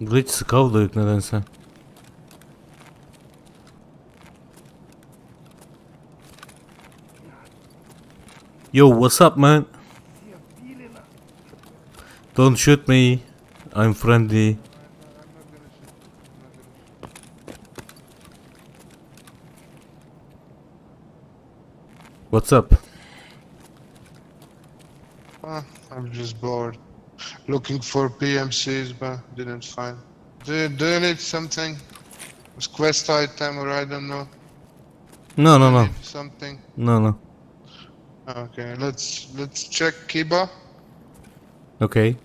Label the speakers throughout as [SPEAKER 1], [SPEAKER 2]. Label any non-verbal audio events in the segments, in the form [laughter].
[SPEAKER 1] Burada hiç skav da yok nedense. Yo, what's up man? Don't shoot me. I'm friendly. What's up?
[SPEAKER 2] Ah, I'm just bored. Looking for PMCs, but didn't find. Do you, do you need something? Was quest item or I don't know.
[SPEAKER 1] No, no, no.
[SPEAKER 2] Something.
[SPEAKER 1] No, no.
[SPEAKER 2] Okay, let's let's check Kiba.
[SPEAKER 1] Okay.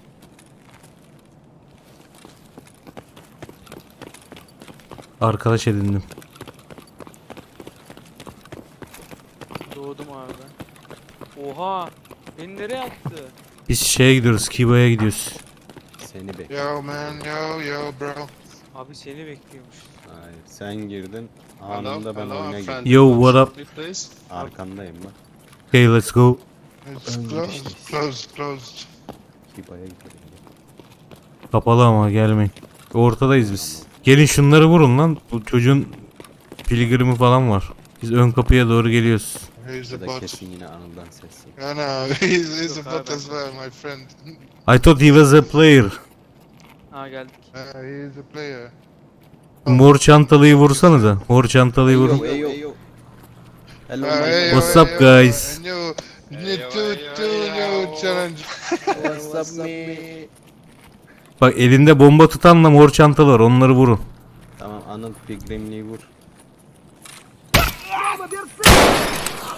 [SPEAKER 1] Arkadaş edindim.
[SPEAKER 3] Doğdum abi ben. Oha! Beni nereye attı?
[SPEAKER 1] Biz şeye gidiyoruz, Kiba'ya gidiyoruz.
[SPEAKER 4] Seni bek.
[SPEAKER 2] Yo man, yo yo bro.
[SPEAKER 3] Abi seni bekliyormuş.
[SPEAKER 4] Hayır, sen girdin. Anında ben
[SPEAKER 2] hello,
[SPEAKER 4] oyuna
[SPEAKER 2] I'm
[SPEAKER 4] girdim.
[SPEAKER 1] Yo, what up?
[SPEAKER 4] Arkandayım bak.
[SPEAKER 1] Okay, let's go.
[SPEAKER 2] It's closed, closed, closed.
[SPEAKER 4] Kiba'ya gidelim.
[SPEAKER 1] Kapalı ama gelmeyin. Ortadayız biz. Gelin şunları vurun lan. Bu çocuğun pilgrimi falan var. Biz ön kapıya doğru geliyoruz.
[SPEAKER 2] He's a
[SPEAKER 4] Ya da
[SPEAKER 2] bot.
[SPEAKER 4] kesin yine Anıl'dan ses yok.
[SPEAKER 2] Yeah, no, [laughs] he's, he's a
[SPEAKER 3] Yok
[SPEAKER 2] bot as well, my friend.
[SPEAKER 1] I thought he was a player.
[SPEAKER 3] Ha geldik.
[SPEAKER 2] Uh, he is a player.
[SPEAKER 1] Mor çantalıyı vursanıza. Mor çantalıyı vurun.
[SPEAKER 4] Eyo, eyo. Hello,
[SPEAKER 2] Uh,
[SPEAKER 4] my
[SPEAKER 2] hey.
[SPEAKER 1] What's
[SPEAKER 2] yo,
[SPEAKER 1] up,
[SPEAKER 2] yo,
[SPEAKER 1] guys?
[SPEAKER 2] And you need two, two new challenge. [laughs]
[SPEAKER 4] What's up me?
[SPEAKER 1] Bak elinde bomba tutanla mor çantalı var. Onları vurun.
[SPEAKER 4] Tamam Anıl Pilgrimliği vur.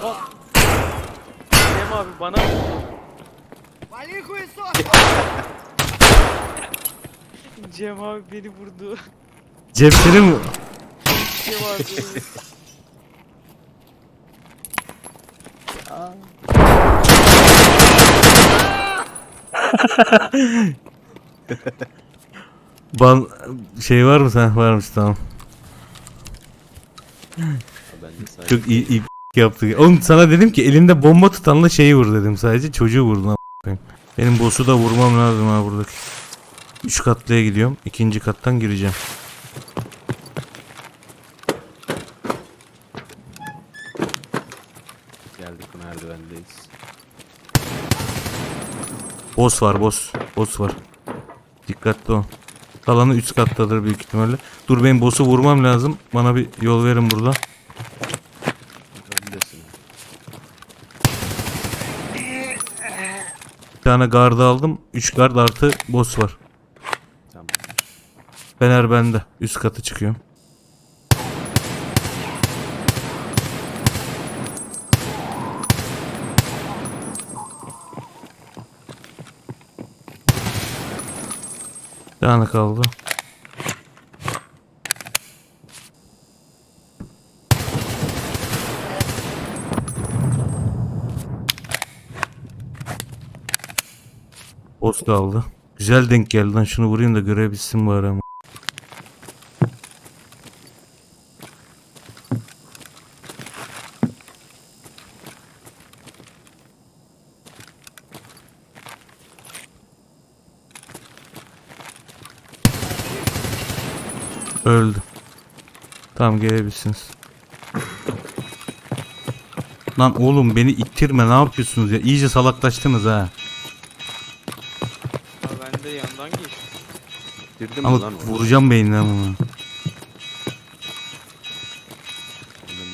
[SPEAKER 3] Cem abi bana Cem abi beni vurdu.
[SPEAKER 1] Cepleri mi?
[SPEAKER 3] Cem abi.
[SPEAKER 1] Ban şey var mı sen? Varmış tamam.
[SPEAKER 4] Ben de
[SPEAKER 1] Çok iyi, iyi yaptı. Oğlum sana dedim ki elinde bomba tutanla şeyi vur dedim sadece. Çocuğu vurdun a**. koyayım. Benim boss'u da vurmam lazım ha buradaki. Üç katlıya gidiyorum. İkinci kattan gireceğim.
[SPEAKER 4] geldik merdivendeyiz.
[SPEAKER 1] Boss var boss. Boss var. Dikkatli ol. Kalanı üst kattadır büyük ihtimalle. Dur benim boss'u vurmam lazım. Bana bir yol verin burada.
[SPEAKER 4] Öndesin.
[SPEAKER 1] Bir tane guard aldım. Üç guard artı boss var.
[SPEAKER 4] Tamam.
[SPEAKER 1] Fener bende. Üst katı çıkıyorum. Bir tane kaldı. Boss kaldı. Güzel denk geldi lan şunu vurayım da görebilsin bari ama. Öldü. Tamam gelebilirsiniz. Lan oğlum beni ittirme ne yapıyorsunuz ya? İyice salaklaştınız. Ha
[SPEAKER 3] ben de yandan geçtim.
[SPEAKER 4] Girdim mi
[SPEAKER 1] Ama
[SPEAKER 4] lan
[SPEAKER 1] vuracağım beynine ama.
[SPEAKER 4] Ondan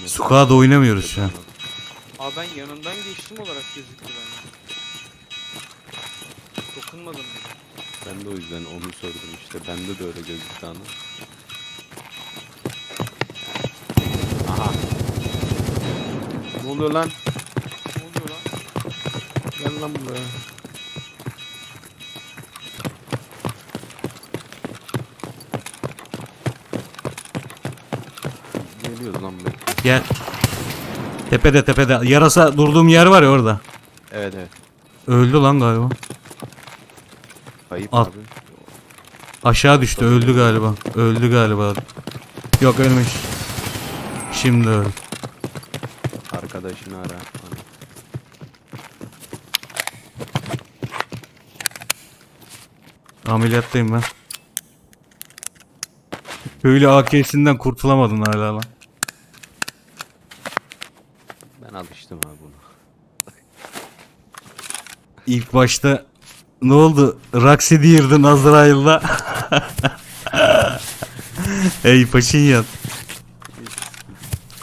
[SPEAKER 4] ne-
[SPEAKER 1] Squad oynamıyoruz şu an.
[SPEAKER 3] Abi ben yanından geçtim olarak gözüktü bende. Dokunmadım bile.
[SPEAKER 4] Ben de o yüzden onu sordum işte. Bende de öyle gözüktü Anıl. Aha. Ne oluyor lan?
[SPEAKER 3] Ne oluyor lan?
[SPEAKER 4] Gel lan buraya. Geliyoruz lan be.
[SPEAKER 1] Gel. Tepede tepede. Yarasa durduğum yer var ya orada.
[SPEAKER 4] Evet evet.
[SPEAKER 1] Öldü lan galiba.
[SPEAKER 4] Kayıp
[SPEAKER 1] Al.
[SPEAKER 4] abi.
[SPEAKER 1] Aşağı düştü. Öldü galiba. Öldü galiba. Yok ölmüş. Şimdi öldü.
[SPEAKER 4] Arkadaşını ara.
[SPEAKER 1] Ameliyattayım ben. Köylü AK'sinden kurtulamadın hala lan.
[SPEAKER 4] Ben alıştım abi buna.
[SPEAKER 1] İlk başta ne oldu? Raksi diyirdin Azrail'la. [laughs] Ey paşinyan.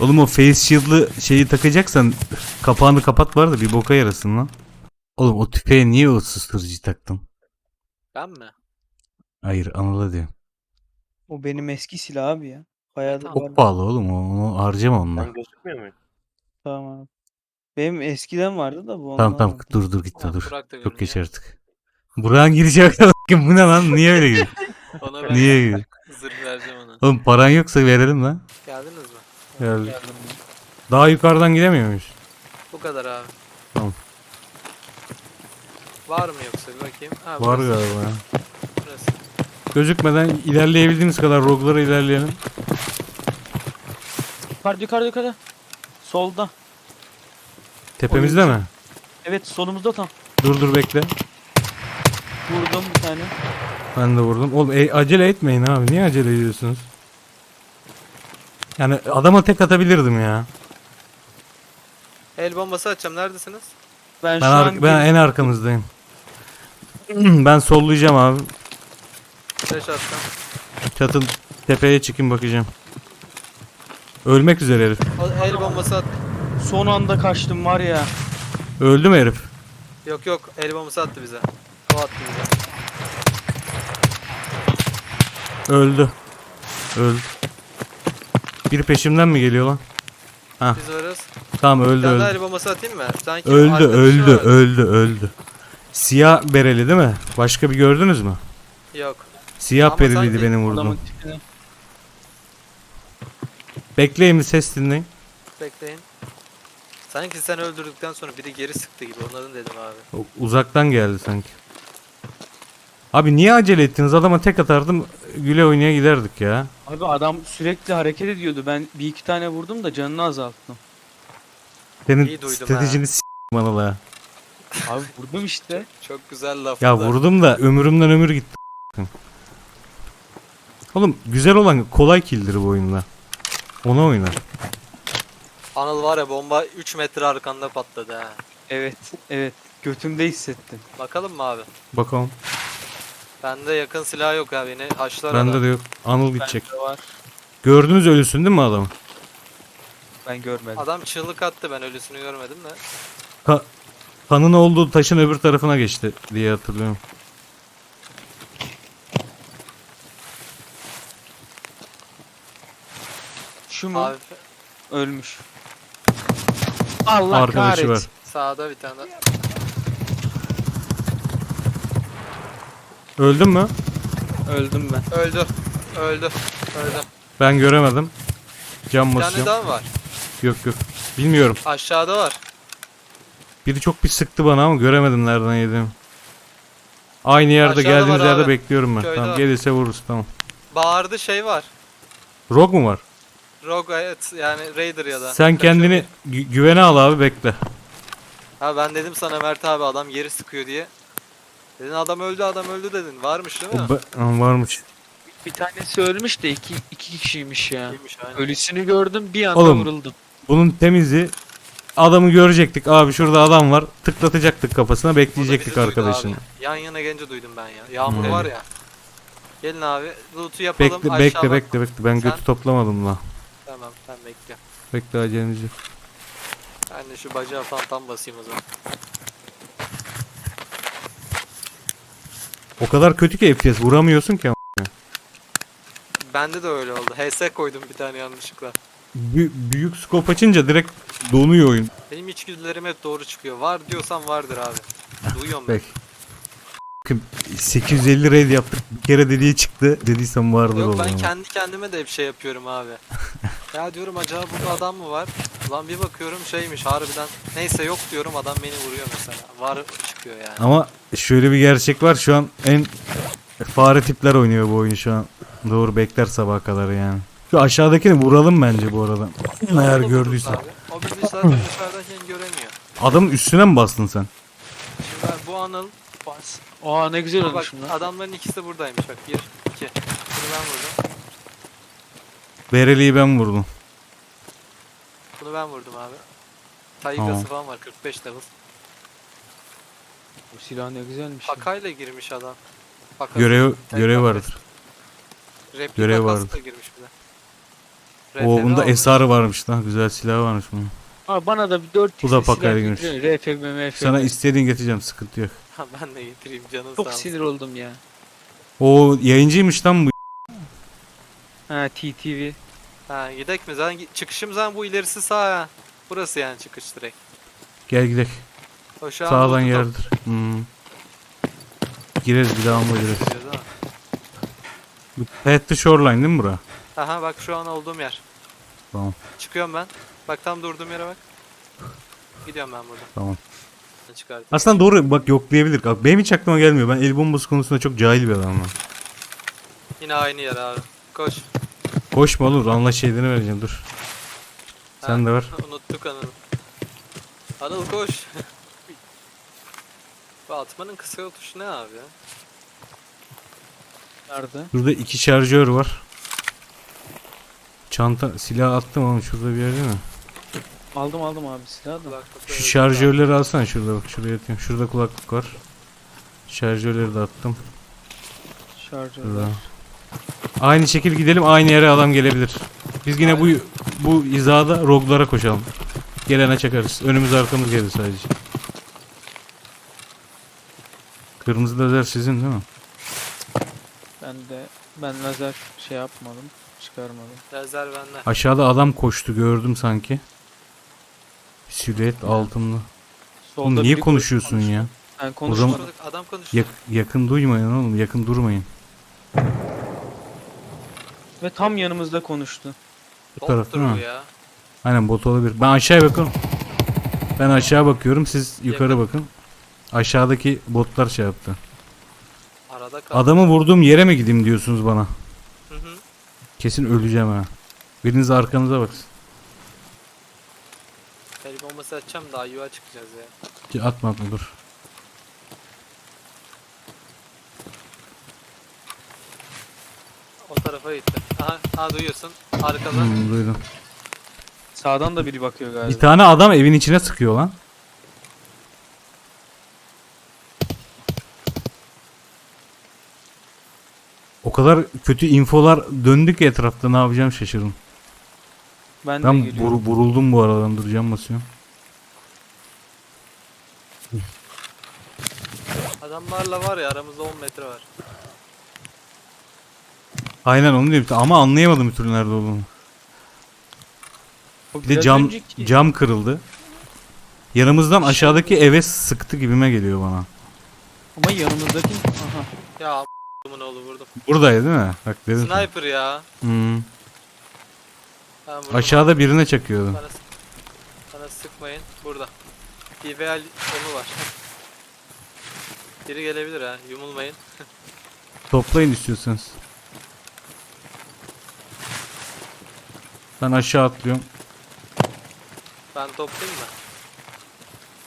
[SPEAKER 1] Oğlum o face shield'lı şeyi takacaksan kapağını kapat var da bir boka yarasın lan. Oğlum o tüfeğe niye o susturucu taktın?
[SPEAKER 3] Ben mi?
[SPEAKER 1] Hayır Anıl'a diyorum.
[SPEAKER 5] O benim eski silah abi ya. Bayağı da var.
[SPEAKER 1] Çok pahalı oğlum o- onu harcama onunla.
[SPEAKER 6] Ben gözükmüyor muyum?
[SPEAKER 5] Tamam abi. Benim eskiden vardı da bu
[SPEAKER 1] Tamam
[SPEAKER 5] ondan
[SPEAKER 1] tamam dur dur gitme dur.
[SPEAKER 3] Burak da
[SPEAKER 1] Çok geç
[SPEAKER 3] görünüyor.
[SPEAKER 1] artık. Burak'ın gireceği bakın [laughs] bu ne lan niye öyle gidiyor? [laughs]
[SPEAKER 3] Ona ben
[SPEAKER 1] Niye gidiyor? [laughs]
[SPEAKER 3] zırh vereceğim ona.
[SPEAKER 1] Oğlum paran yoksa verelim lan.
[SPEAKER 3] Geldiniz mi?
[SPEAKER 1] Geldik. Daha yukarıdan gidemiyor muyuz?
[SPEAKER 3] Bu kadar abi.
[SPEAKER 1] Tamam.
[SPEAKER 3] Var mı yoksa bir bakayım. Ha,
[SPEAKER 1] Var
[SPEAKER 3] burası,
[SPEAKER 1] galiba ya.
[SPEAKER 3] burası.
[SPEAKER 1] Gözükmeden ilerleyebildiğimiz kadar roglara ilerleyelim.
[SPEAKER 5] Yukarıda yukarıda yukarıda. Solda.
[SPEAKER 1] Tepemizde mi?
[SPEAKER 5] Evet solumuzda tam.
[SPEAKER 1] Dur dur bekle.
[SPEAKER 5] Vurdum bir tane.
[SPEAKER 1] Ben de vurdum. Oğlum e, acele etmeyin abi. Niye acele ediyorsunuz? Yani adama tek atabilirdim ya.
[SPEAKER 3] El bombası atacağım. Neredesiniz?
[SPEAKER 5] Ben,
[SPEAKER 1] Ben,
[SPEAKER 5] şu
[SPEAKER 1] ar-
[SPEAKER 5] an
[SPEAKER 1] ben en arkanızdayım. [clears throat] ben sollayacağım abi.
[SPEAKER 3] Flash attım.
[SPEAKER 1] Çatın tepeye çıkayım bakacağım. Ölmek üzere herif.
[SPEAKER 3] El bombası at.
[SPEAKER 5] son anda kaçtım var ya.
[SPEAKER 1] Öldü mü herif?
[SPEAKER 3] Yok yok. El bombası attı bize. O attı bize.
[SPEAKER 1] Öldü. Öldü. Biri peşimden mi geliyor lan?
[SPEAKER 3] Biz varız.
[SPEAKER 1] Tamam
[SPEAKER 3] Bir
[SPEAKER 1] öldü
[SPEAKER 3] tane daha
[SPEAKER 1] öldü.
[SPEAKER 3] el bombası atayım mı? Sanki
[SPEAKER 1] Öldü öldü
[SPEAKER 3] var.
[SPEAKER 1] öldü öldü. Siyah bereli değil mi? Başka bir gördünüz mü?
[SPEAKER 3] Yok.
[SPEAKER 1] Siyah
[SPEAKER 3] Ama
[SPEAKER 1] bereliydi
[SPEAKER 3] sanki
[SPEAKER 1] benim
[SPEAKER 5] Adamın
[SPEAKER 1] vurdum.
[SPEAKER 5] tipini.
[SPEAKER 1] Bekleyin bir ses dinleyin.
[SPEAKER 3] Bekleyin. Sanki sen öldürdükten sonra biri geri sıktı gibi. Onların dedim abi.
[SPEAKER 1] O Uzaktan geldi sanki. Abi niye acele ettiniz? Adama tek atardım. Güle oynaya giderdik ya.
[SPEAKER 5] Abi adam sürekli hareket ediyordu. Ben bir iki tane vurdum da canını azalttım.
[SPEAKER 1] Senin stratejini s*** bana la.
[SPEAKER 5] Abi vurdum işte. [laughs]
[SPEAKER 3] Çok güzel laf.
[SPEAKER 1] Ya vurdum da ömrümden ömür gitti. Oğlum güzel olan kolay killdir bu oyunda. Ona oynar.
[SPEAKER 3] Anıl var ya bomba 3 metre arkanda patladı ha.
[SPEAKER 5] Evet evet. Götümde hissettim.
[SPEAKER 3] Bakalım mı abi?
[SPEAKER 1] Bakalım.
[SPEAKER 3] Bende yakın silah yok abi. Yine haşlar
[SPEAKER 1] Bende
[SPEAKER 3] adam.
[SPEAKER 1] de yok. Anıl gidecek.
[SPEAKER 5] Bende var.
[SPEAKER 1] Gördünüz ölüsün değil mi adamı?
[SPEAKER 5] Ben görmedim.
[SPEAKER 3] Adam çığlık attı ben ölüsünü görmedim de.
[SPEAKER 1] Ka kanın olduğu taşın öbür tarafına geçti diye hatırlıyorum.
[SPEAKER 5] Şu mu?
[SPEAKER 3] Abi
[SPEAKER 5] Ölmüş. Allah
[SPEAKER 1] Arkadaşı
[SPEAKER 5] kahretsin.
[SPEAKER 1] var.
[SPEAKER 3] sağda bir tane.
[SPEAKER 1] Öldün mü?
[SPEAKER 5] Öldüm ben.
[SPEAKER 3] Öldü. Öldü. Öldü.
[SPEAKER 1] Ben göremedim. Cam
[SPEAKER 3] Bir tane
[SPEAKER 1] basıyorum.
[SPEAKER 3] daha mı var?
[SPEAKER 1] Yok yok. Bilmiyorum.
[SPEAKER 3] Aşağıda var.
[SPEAKER 1] Biri çok bir sıktı bana ama göremedim nereden yedim. Aynı yerde
[SPEAKER 3] Aşağıda
[SPEAKER 1] geldiğiniz yerde
[SPEAKER 3] abi.
[SPEAKER 1] bekliyorum ben.
[SPEAKER 3] Köyde
[SPEAKER 1] tamam
[SPEAKER 3] var.
[SPEAKER 1] gelirse vururuz tamam.
[SPEAKER 3] Bağırdı şey var.
[SPEAKER 1] Rogue mu var?
[SPEAKER 3] Rogue evet yani Raider ya da.
[SPEAKER 1] Sen kendini gü- güvene al abi bekle.
[SPEAKER 3] Ha ben dedim sana Mert abi adam geri sıkıyor diye. Dedin adam öldü adam öldü dedin. Varmış değil mi?
[SPEAKER 1] O be- Aa, varmış.
[SPEAKER 5] Bir tanesi ölmüş de iki, iki kişiymiş ya.
[SPEAKER 3] Aynen.
[SPEAKER 5] Ölüsünü gördüm bir anda
[SPEAKER 1] Oğlum.
[SPEAKER 5] vuruldum.
[SPEAKER 1] Bunun temizi adamı görecektik. Abi şurada adam var. Tıklatacaktık kafasına
[SPEAKER 3] O da
[SPEAKER 1] bekleyecektik
[SPEAKER 3] duydu
[SPEAKER 1] arkadaşını.
[SPEAKER 3] abi. Yan yana gelince duydum ben ya. Yağmur
[SPEAKER 1] Hmm.
[SPEAKER 3] var ya. Gelin abi. Loot'u yapalım.
[SPEAKER 1] Bekle
[SPEAKER 3] aşağı
[SPEAKER 1] bekle
[SPEAKER 3] bak.
[SPEAKER 1] bekle bekle. Ben götü
[SPEAKER 3] Sen-
[SPEAKER 1] toplamadım la.
[SPEAKER 3] Bekle.
[SPEAKER 1] Bekle aceleniz yok.
[SPEAKER 3] Ben de şu bacağı tam tam basayım o zaman.
[SPEAKER 1] O kadar kötü ki FPS vuramıyorsun ki. ama.
[SPEAKER 3] Bende de öyle oldu. HS koydum bir tane yanlışlıkla.
[SPEAKER 1] Bü- büyük scope açınca direkt donuyor oyun.
[SPEAKER 3] Benim içgüdülerim hep doğru çıkıyor. Var diyorsan vardır abi. Duyuyorum ben.
[SPEAKER 1] Peki. 850 raid yaptık. Bir kere dediği çıktı. Dediysem vardır
[SPEAKER 3] Yok
[SPEAKER 1] o
[SPEAKER 3] ben
[SPEAKER 1] zaman.
[SPEAKER 3] kendi kendime de hep şey yapıyorum abi. [laughs] ya diyorum acaba burada adam mı var? Ulan bir bakıyorum şeymiş harbiden. Neyse yok diyorum adam beni vuruyor mesela. Var çıkıyor yani.
[SPEAKER 1] Ama şöyle bir gerçek var. Şu an en fare tipler oynuyor bu oyunu şu an. Doğru bekler sabaha kadar yani. Şu aşağıdakini vuralım bence bu arada. Eğer
[SPEAKER 3] Onu vururuz
[SPEAKER 1] gördüyse.
[SPEAKER 3] abi. O bizi zaten dışarıdayken göremiyor.
[SPEAKER 1] Adamın üstüne mi bastın sen?
[SPEAKER 3] Şimdi ben bu Anıl
[SPEAKER 5] Aa ne güzel
[SPEAKER 3] Bak
[SPEAKER 5] olmuş lan.
[SPEAKER 3] adamların ikisi de buradaymış bak. Bir, iki. Bunu ben vurdum.
[SPEAKER 1] Bereli'yi ben vurdum.
[SPEAKER 3] Bunu ben vurdum abi. Taygası
[SPEAKER 1] Tamam.
[SPEAKER 3] falan var 45 level.
[SPEAKER 5] Bu silah ne güzelmiş. ya.
[SPEAKER 3] Pakayla girmiş adam. Paka
[SPEAKER 1] Görev
[SPEAKER 3] Tek
[SPEAKER 1] görev
[SPEAKER 3] kafes.
[SPEAKER 1] vardır.
[SPEAKER 3] Replika
[SPEAKER 1] görev vardı.
[SPEAKER 3] girmiş bir de.
[SPEAKER 1] O
[SPEAKER 3] RTB
[SPEAKER 1] bunda
[SPEAKER 3] almış.
[SPEAKER 1] esarı varmış lan. Güzel silah varmış bunun.
[SPEAKER 5] Abi bana da bir 4
[SPEAKER 1] Bu da pakayla girmiş.
[SPEAKER 5] RFM, MFM.
[SPEAKER 1] Sana istediğin getireceğim sıkıntı yok.
[SPEAKER 3] Ha, [laughs] ben de getireyim canın sağ
[SPEAKER 5] çok
[SPEAKER 3] olsun.
[SPEAKER 5] sinir oldum ya.
[SPEAKER 1] O yayıncıymış lan bu.
[SPEAKER 5] Ha TTV.
[SPEAKER 3] Ha gidek mi? Zaten çıkışım zaten bu ilerisi sağ ha. Burası yani çıkış direkt.
[SPEAKER 1] Gel gidelim.
[SPEAKER 3] O şu an
[SPEAKER 1] Sağdan yerdir. Hmm. Gireriz bir daha mı gireriz.
[SPEAKER 3] Gidiyoruz ama.
[SPEAKER 1] Bu Pet the Shoreline değil mi bura?
[SPEAKER 3] Aha bak şu an olduğum yer.
[SPEAKER 1] Tamam.
[SPEAKER 3] Çıkıyorum ben. Bak tam durduğum yere bak. Gidiyorum ben buradan.
[SPEAKER 1] Tamam.
[SPEAKER 3] Çıkardım.
[SPEAKER 1] Aslında doğru bak yoklayabilir. Bak benim hiç aklıma gelmiyor. Ben el bombası konusunda çok cahil bir adamım.
[SPEAKER 3] Yine aynı yer abi. Koş.
[SPEAKER 1] Koşma olur. Anla şeylerini vereceğim dur. Sen
[SPEAKER 3] Ha.
[SPEAKER 1] de ver. [laughs]
[SPEAKER 3] Unuttuk Anıl'ı. Anıl koş. Bu atmanın kısa yol tuşu ne abi ya?
[SPEAKER 5] Nerede?
[SPEAKER 1] Şurada iki şarjör var. Çanta silah attım ama şurada bir yer değil mi?
[SPEAKER 5] Aldım aldım abi silahı da.
[SPEAKER 3] Kulaklıkla
[SPEAKER 1] Şu şarjörleri alsana şurada bak şuraya atayım. Şurada kulaklık var. Şarjörleri de attım.
[SPEAKER 5] Şarjör.
[SPEAKER 1] Şurada. Aynı şekil gidelim aynı yere adam gelebilir. Biz yine bu bu hizada roglara koşalım. Gelene çakarız. Önümüz arkamız gelir sadece. Kırmızı lazer sizin değil mi?
[SPEAKER 5] Ben de ben lazer şey yapmadım. Çıkarmadım.
[SPEAKER 3] Lazer bende.
[SPEAKER 1] Aşağıda adam koştu gördüm sanki. Silüet altımlı. Oğlum
[SPEAKER 5] Solda
[SPEAKER 1] niye
[SPEAKER 5] biri
[SPEAKER 1] konuşuyorsun
[SPEAKER 5] konuştu.
[SPEAKER 1] ya?
[SPEAKER 5] Ben
[SPEAKER 1] O
[SPEAKER 5] konuşmadım.
[SPEAKER 1] zaman-
[SPEAKER 3] Şuradaki adam konuştu.
[SPEAKER 1] Yak- yakın duymayın oğlum yakın durmayın.
[SPEAKER 5] Ve tam yanımızda konuştu.
[SPEAKER 1] Bu taraf
[SPEAKER 3] Bottur
[SPEAKER 1] değil
[SPEAKER 3] bu
[SPEAKER 1] mi?
[SPEAKER 3] ya.
[SPEAKER 1] Aynen bot olabilir. Ben aşağıya bakıyorum. Ben aşağı bakıyorum siz yukarı
[SPEAKER 3] Yakın.
[SPEAKER 1] bakın. Aşağıdaki botlar şey yaptı.
[SPEAKER 3] Arada kal.
[SPEAKER 1] Adamı vurduğum yere mi gideyim diyorsunuz bana?
[SPEAKER 3] Hı hı.
[SPEAKER 1] Kesin öleceğim ha. Biriniz arkanıza baksın.
[SPEAKER 3] El bombası atacağım daha yuva çıkacağız ya.
[SPEAKER 1] Ki Atma atma dur.
[SPEAKER 3] O tarafa gitti. Aha, aha duyuyorsun. Arkadan.
[SPEAKER 1] Hmm, duydum.
[SPEAKER 5] Sağdan da biri bakıyor galiba.
[SPEAKER 1] Bir tane adam evin içine sıkıyor lan. O kadar kötü infolar döndü ki etrafta ne yapacağım şaşırdım.
[SPEAKER 5] ben de
[SPEAKER 1] Ben
[SPEAKER 5] geliyorum.
[SPEAKER 1] vur- vuruldum bu aradan duracağım basıyorum.
[SPEAKER 3] Adamlarla var ya aramızda 10 metre var.
[SPEAKER 1] Aynen onu diyorum ama anlayamadım bir türlü nerede olduğunu.
[SPEAKER 5] O
[SPEAKER 1] Bir de
[SPEAKER 5] biraz
[SPEAKER 1] cam
[SPEAKER 5] önceki-
[SPEAKER 1] cam kırıldı. Yanımızdan aşağıdaki eve sıktı gibime geliyor bana.
[SPEAKER 5] Ama yanımızdaki... Aha.
[SPEAKER 3] Ya a**ımın oğlu vurdum.
[SPEAKER 1] Buradaydı değil mi? Bak dedim. sana.
[SPEAKER 3] Sniper ya.
[SPEAKER 1] Hmm.
[SPEAKER 3] Ben vurdum.
[SPEAKER 1] Aşağıda birine çakıyordu.
[SPEAKER 3] Bana, sık- bana sıkmayın. Burada. İveal onu var. Biri gelebilir ha. Yumulmayın. [laughs]
[SPEAKER 1] Toplayın istiyorsanız. Ben aşağı atlıyorum.
[SPEAKER 3] Ben toplayayım mı?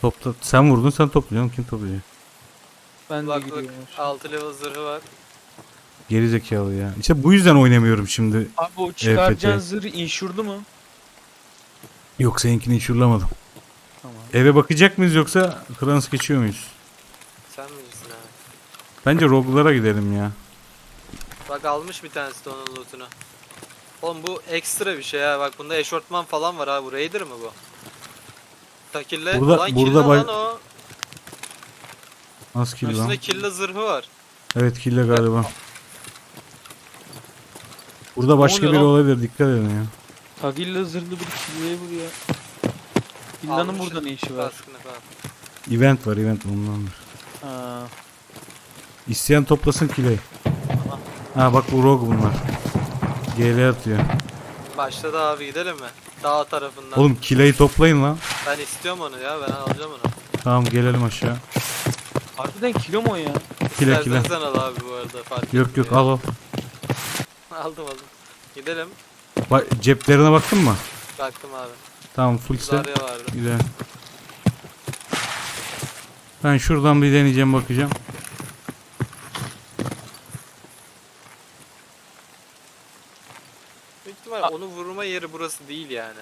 [SPEAKER 1] Topla. Sen vurdun sen toplayacaksın. Kim toplayacak?
[SPEAKER 5] Ben de
[SPEAKER 3] Bak bak.
[SPEAKER 5] gidiyorum.
[SPEAKER 3] 6 level zırhı var.
[SPEAKER 1] Geri zekalı ya. İşte bu yüzden oynamıyorum şimdi.
[SPEAKER 5] Abi o çıkaracağın
[SPEAKER 1] EFT.
[SPEAKER 5] zırh inşurdu mu?
[SPEAKER 1] Yok seninkini hiç hurlamadım.
[SPEAKER 5] Tamam.
[SPEAKER 1] Eve bakacak mıyız yoksa trans geçiyor muyuz?
[SPEAKER 3] Sen bilirsin abi.
[SPEAKER 1] Bence roglara gidelim ya.
[SPEAKER 3] Bak almış bir tanesi de onun lootunu. Oğlum bu ekstra bir şey ha. Bak bunda eşortman falan var ha. Bu Raider mı bu? Takille.
[SPEAKER 1] Burada-
[SPEAKER 3] Ulan
[SPEAKER 1] burada
[SPEAKER 3] killa
[SPEAKER 1] bay-
[SPEAKER 3] lan o.
[SPEAKER 1] Nasıl kill lan?
[SPEAKER 3] Üstünde killa zırhı var.
[SPEAKER 1] Evet kille galiba. Burada başka
[SPEAKER 5] oluyor
[SPEAKER 1] biri
[SPEAKER 5] lan?
[SPEAKER 1] olabilir dikkat edin ya.
[SPEAKER 5] Tagilla zırhlı bir killeye vuruyor. Killanın
[SPEAKER 3] Almış
[SPEAKER 5] burada ne işi var?
[SPEAKER 3] Kaskını falan.
[SPEAKER 1] Event var event ondandır.
[SPEAKER 5] Ha.
[SPEAKER 1] İsteyen toplasın kileyi. Ha bak bu rogue bunlar. GL atıyor.
[SPEAKER 3] Başladı abi gidelim mi? Dağ tarafından.
[SPEAKER 1] Oğlum kileyi toplayın lan.
[SPEAKER 3] Ben istiyorum onu ya. Ben alacağım onu.
[SPEAKER 1] Tamam gelelim aşağı.
[SPEAKER 5] Harbiden kilo mu o ya?
[SPEAKER 1] Kile
[SPEAKER 3] İstersen
[SPEAKER 1] kile.
[SPEAKER 3] sen al abi bu arada fark
[SPEAKER 1] Yok yok
[SPEAKER 3] etmiyor.
[SPEAKER 1] al al. [laughs]
[SPEAKER 3] aldım aldım. Gidelim.
[SPEAKER 1] Bak, ceplerine baktın mı?
[SPEAKER 3] Baktım abi.
[SPEAKER 1] Tamam full set.
[SPEAKER 3] Zarya vardı.
[SPEAKER 1] Güzel. Ben şuradan bir deneyeceğim bakacağım.
[SPEAKER 3] Onu vurma yeri burası değil yani.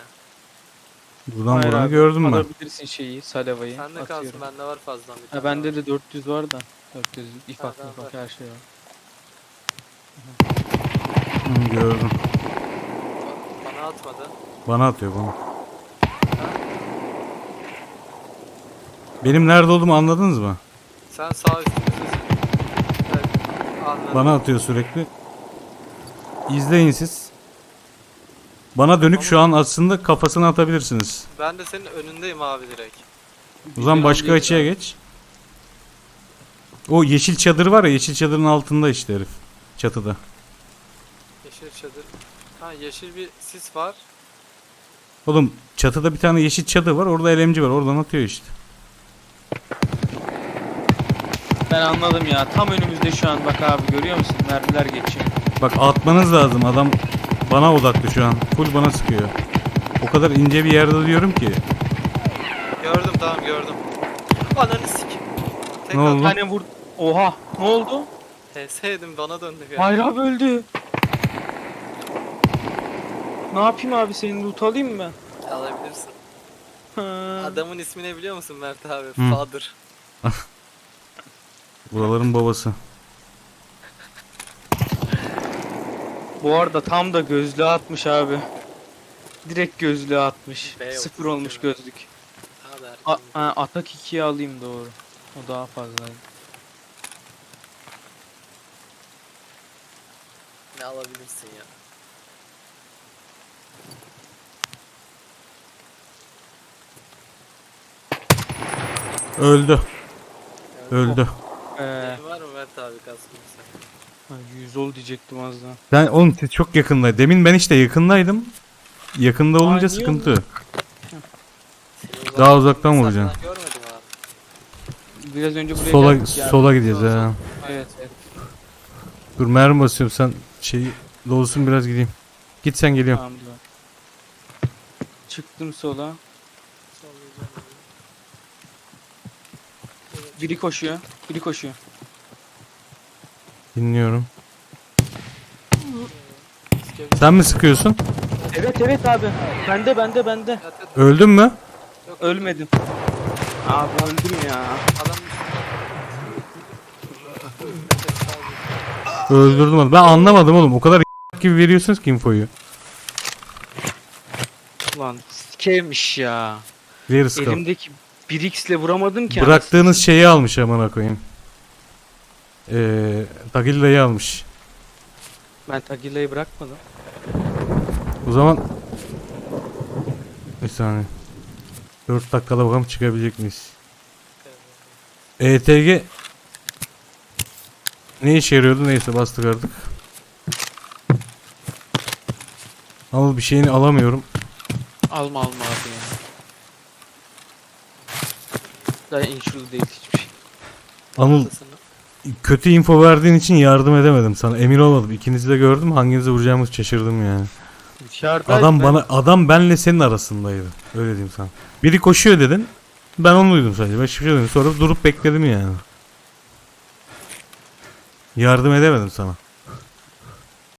[SPEAKER 1] Buradan
[SPEAKER 5] Hayır
[SPEAKER 1] vuranı
[SPEAKER 5] abi,
[SPEAKER 1] gördüm ben.
[SPEAKER 5] Alabilirsin şeyi, salavayı.
[SPEAKER 3] Sende kalsın
[SPEAKER 5] atıyorum.
[SPEAKER 3] bende var fazladan bir
[SPEAKER 5] Ha, bende
[SPEAKER 3] var.
[SPEAKER 5] de 400 var da. 400 ifak
[SPEAKER 3] tamam,
[SPEAKER 5] ifak her şey var.
[SPEAKER 1] Hı, gördüm.
[SPEAKER 3] Bana atmadı.
[SPEAKER 1] Bana atıyor bana. Benim nerede olduğumu anladınız mı?
[SPEAKER 3] Sen sağ üstümüzdesin. Evet, anladım.
[SPEAKER 1] Bana atıyor sürekli. İzleyin siz. Bana dönük şu an aslında kafasına atabilirsiniz.
[SPEAKER 3] Ben de senin önündeyim abi direkt.
[SPEAKER 1] O zaman başka açıya geç. O yeşil çadır var ya yeşil çadırın altında işte herif. Çatıda.
[SPEAKER 3] Yeşil çadır. Ha yeşil bir sis var.
[SPEAKER 1] Oğlum çatıda bir tane yeşil çadır var orada elemci var oradan atıyor işte.
[SPEAKER 5] Ben anladım ya. Tam önümüzde şu an bak abi görüyor musun? Mermiler geçiyor.
[SPEAKER 1] Bak atmanız lazım adam bana odaklı şu an. Full bana sıkıyor. O kadar ince bir yerde diyorum ki.
[SPEAKER 3] Gördüm tamam gördüm. Ananı sik. Tek
[SPEAKER 1] Ne oldu?
[SPEAKER 5] Bir tane vur. Oha ne oldu?
[SPEAKER 3] HS'ydim bana döndü ya.
[SPEAKER 5] Hayır abi öldü. Ne yapayım abi senin loot alayım mı ben?
[SPEAKER 3] Alabilirsin.
[SPEAKER 5] Ha.
[SPEAKER 3] Adamın ismini biliyor musun Mert abi?
[SPEAKER 1] Hı.
[SPEAKER 3] Father. [laughs]
[SPEAKER 1] Buraların babası.
[SPEAKER 5] Bu arada tam da gözlüğü atmış abi. Direkt gözlüğü atmış.
[SPEAKER 3] B
[SPEAKER 5] Sıfır olmuş
[SPEAKER 3] iki.
[SPEAKER 5] gözlük. A- ha, atak 2'ye alayım doğru. O daha fazla.
[SPEAKER 3] Ne alabilirsin ya?
[SPEAKER 1] Öldü. Öldü.
[SPEAKER 5] Ee,
[SPEAKER 3] Senin var mı Mert abi kaskın sen?
[SPEAKER 5] Ha, 100 ol diyecektim az daha.
[SPEAKER 1] Ben oğlum siz çok yakındaydı. Demin ben işte yakındaydım. Yakında olunca
[SPEAKER 5] niye
[SPEAKER 1] sıkıntı. Daha uzaktan
[SPEAKER 3] uzaktan
[SPEAKER 1] vuracaksın.
[SPEAKER 3] Görmedim abi.
[SPEAKER 5] Biraz önce buraya
[SPEAKER 1] Sola
[SPEAKER 5] geldik ya.
[SPEAKER 1] sola gideceğiz ha.
[SPEAKER 5] Evet evet.
[SPEAKER 1] Dur mermi basıyorum sen şeyi dolsun biraz gideyim. Git sen geliyorum.
[SPEAKER 5] Tamam dur. Çıktım sola.
[SPEAKER 3] Sollayacağım abi.
[SPEAKER 5] Biri koşuyor. Biri koşuyor.
[SPEAKER 1] Dinliyorum. Sen mi sıkıyorsun?
[SPEAKER 5] Evet evet abi. Bende bende bende.
[SPEAKER 1] Öldün mü?
[SPEAKER 3] Yok,
[SPEAKER 5] Ölmedim. Abi öldüm ya.
[SPEAKER 3] Adam
[SPEAKER 1] Öldürdüm onu. Ben anlamadım oğlum. O kadar [laughs] gibi veriyorsunuz ki infoyu.
[SPEAKER 5] Ulan sikeymiş ya.
[SPEAKER 1] Scope.
[SPEAKER 5] Elimdeki 1x ile vuramadım ki.
[SPEAKER 1] Bıraktığınız şeyi almış amına koyayım. Ee, Tagilla'yı almış.
[SPEAKER 5] Ben Tagilla'yı bırakmadım.
[SPEAKER 1] O zaman bir saniye. 4 dakikada bakalım çıkabilecek miyiz? ETG ne işe yarıyordu? Neyse bastık artık. Al bir şeyini alamıyorum.
[SPEAKER 5] Alma alma abi ya. Daha değil hiçbir şey.
[SPEAKER 1] Anıl kötü info verdiğin için yardım edemedim sana. Emin olmadım. İkinizi de gördüm. Hanginize vuracağımı şaşırdım yani.
[SPEAKER 5] Dışarıda
[SPEAKER 1] Adam
[SPEAKER 5] ben-
[SPEAKER 1] bana adam benle senin arasındaydı. Öyle diyeyim sana. Biri koşuyor dedin. Ben onu duydum sadece. Başka bir şey demedim. Sonra durup bekledim yani. Yardım edemedim sana.